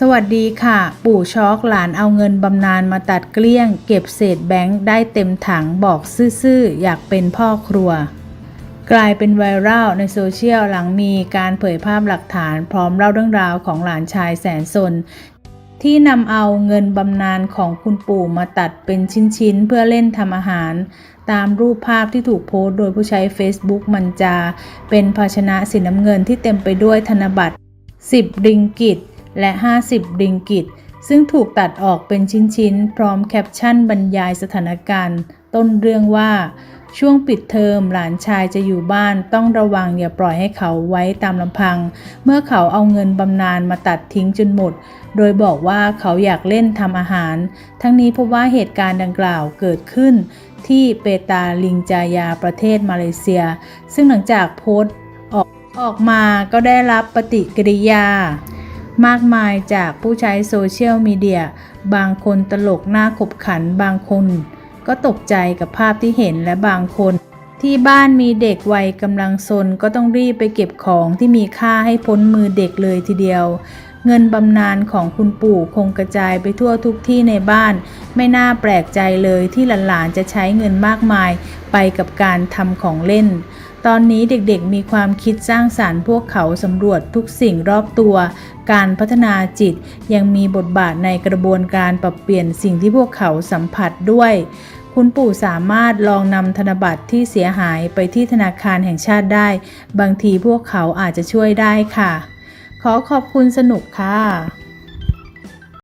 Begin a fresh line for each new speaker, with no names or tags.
สวัสดีค่ะ ปู่ช็อกหลานเอาเงินบำนาญมาตัดเกลี้ยง เก็บเศษแบงค์ได้เต็มถังบอกซื่อๆ อยากเป็นพ่อครัว กลายเป็นไวรัลในโซเชียลหลังมีการเผยภาพหลักฐานพร้อมเล่าเรื่องราวของหลานชายแสนสน ที่นำเอาเงินบำนาญของคุณปู่มาตัดเป็นชิ้นๆ เพื่อเล่นทำอาหาร ตามรูปภาพที่ถูกโพสต์โดยผู้ใช้ Facebook มันจา เป็นภาชนะสีน้ำเงินที่เต็มไปด้วยธนบัตร10ริงกิต และ 50 ริงกิต ซึ่งถูกตัดออกเป็นชิ้นๆ พร้อมแคปชั่นบรรยายสถานการณ์ ต้นเรื่องว่า ช่วงปิดเทอมหลานชายจะอยู่บ้านต้องระวังอย่าปล่อยให้เขาไว้ตามลำพัง เมื่อเขาเอาเงินบำนาญมาตัดทิ้งจนหมด โดยบอกว่าเขาอยากเล่นทำอาหาร ทั้งนี้เพราะว่าเหตุการณ์ดังกล่าวเกิดขึ้น ที่เปตาลิงจายาประเทศมาเลเซีย ซึ่งหลังจากโพสต์ออกออกมาก็ได้รับปฏิกิริยา มากมายจากผู้ใช้โซเชียลมีเดีย บางคนตลกหน้าขบขัน บางคน ก็ตกใจกับภาพที่เห็นและบางคน ที่บ้านมีเด็กวัยกำลังซนก็ต้องรีบไปเก็บของที่มีค่าให้พ้นมือเด็กเลยทีเดียว เงินบำนาญของคุณปู่คงกระจายไปทั่วทุกที่ในบ้าน ไม่น่าแปลกใจเลยที่หลานๆจะใช้เงินมากมายไปกับการทำของเล่น ตอนนี้เด็กๆมีความคิดสร้างสารรค์พวกเขาสำรวจทุกสิ่งรอบตัว การพัฒนาจิตยังมีบทบาทในกระบวนการปรับเปลี่ยนสิ่งที่พวกเขาสัมผัสด้วยคุณปู่สามารถลองนำธนบัตรที่เสียหายไปที่ธนาคารแห่งชาติได้ บางทีพวกเขาอาจจะช่วยได้ค่ะ ขอขอบคุณสนุกค่ะ